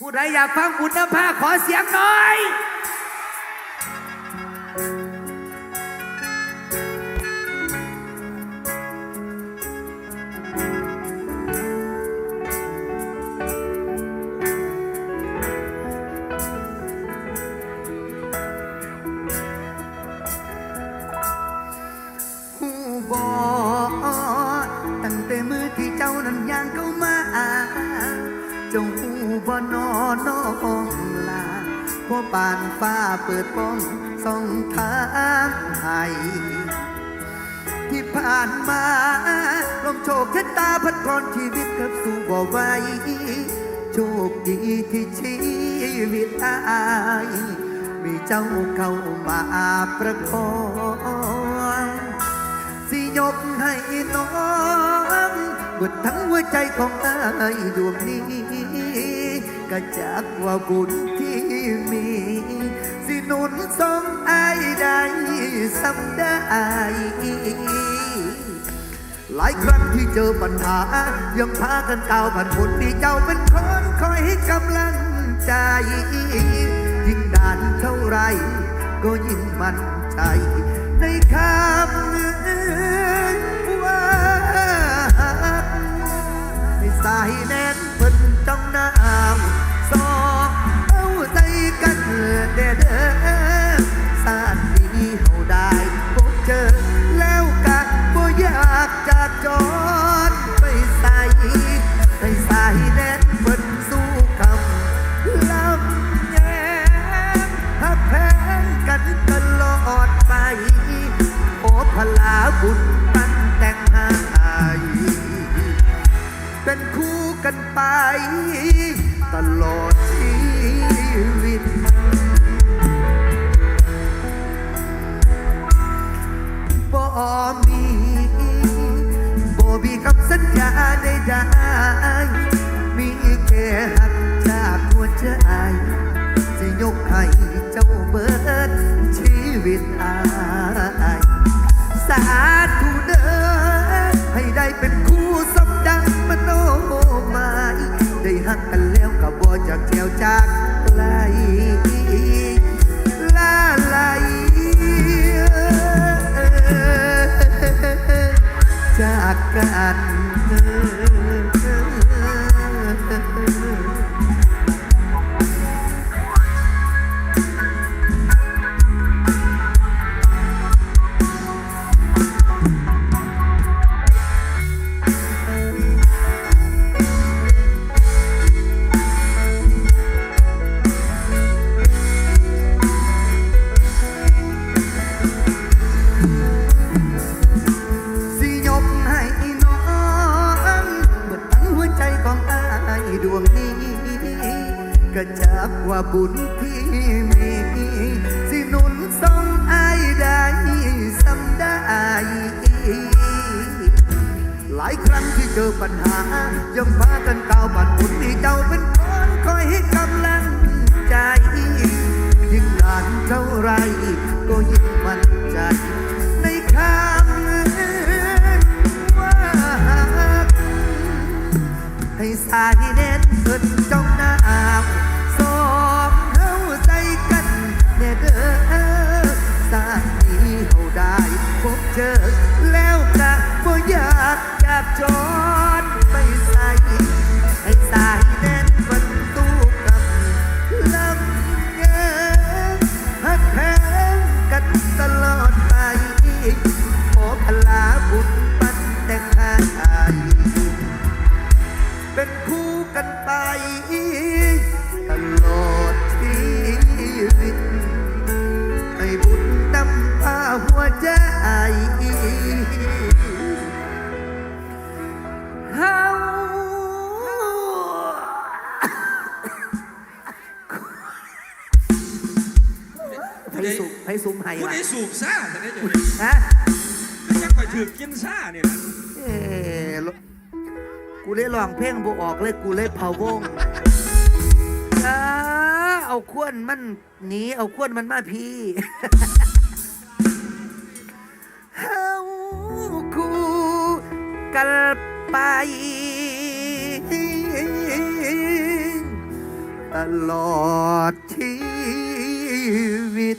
ผู้ใดอยากฟังบุญนภาขอเสียงหน่อยหูบอกตั้งแต่มือที่เจ้านั้นย่างเข้ามา บ่นอนนองลาพอปานฟ้าเปิดป้องส่องทางให้ที่ผ่านมาลมโชคชะตาพัดพรชีวิตกับสู่บ่ไหวโชคดีที่ชีวิตอายมีเจ้าเข้ามาประคองสิยกให้น้องบุดทั้งหัวใจของอายดวงนี้ ก็จากว่าบุญที่มี สิหนุนส่งอายได้สำได้หลายครั้งที่เจอปัญหา ยังพากันก้าวผ่านพ้นที่เจ้าเป็นคนคอยให้กำลังใจ ยิ่งนานเท่าไร ก็ยิ่งมั่นใจ ในคำว่าให้สายแน่น จากจรไปใส่ไปใส่แน่นเพิ่นสู้คำลำแยงถ้าแพงกันตลอดไป โอ้พลาบุญตั้งแต่งหายเป็นคู่กันไป ตลอดชีวิตบ่มี ใดๆมีแค่หักจากหัวใจจะยกให้เจ้าเบิดชีวิตอายสาธุเด้อให้ได้เป็นคู่สมดังมโนหมายได้หักกันแล้วก็บ่จากแถวจากไกลลาไหลจากกัน ว่าบุญที่มีสิหนุนส่งไอายได้สำได้ หลายครั้งที่เจอปัญหา ยังพากันก้าวผ่านบุญที่เจ้าเป็นคนคอยให้กำลังใจยิ่งนานเท่าไร ก็ยิ่งมั่นใจ ในคำว่าให้สายแน่ ไผสุไผสุมไห้ผู้วะใดสูบซ่าแต่ได้เดี๋ยวฮะนี้จะคอยถือกินซ่าเนี่ยนะเอ้ลกูเลยร้องเพลงบ่ออกเลยกูเลยเผาวงเออเอาควนมันหนีเอาควนมันมาพี่ เฮาคู่กันไป ตลอดชีวิต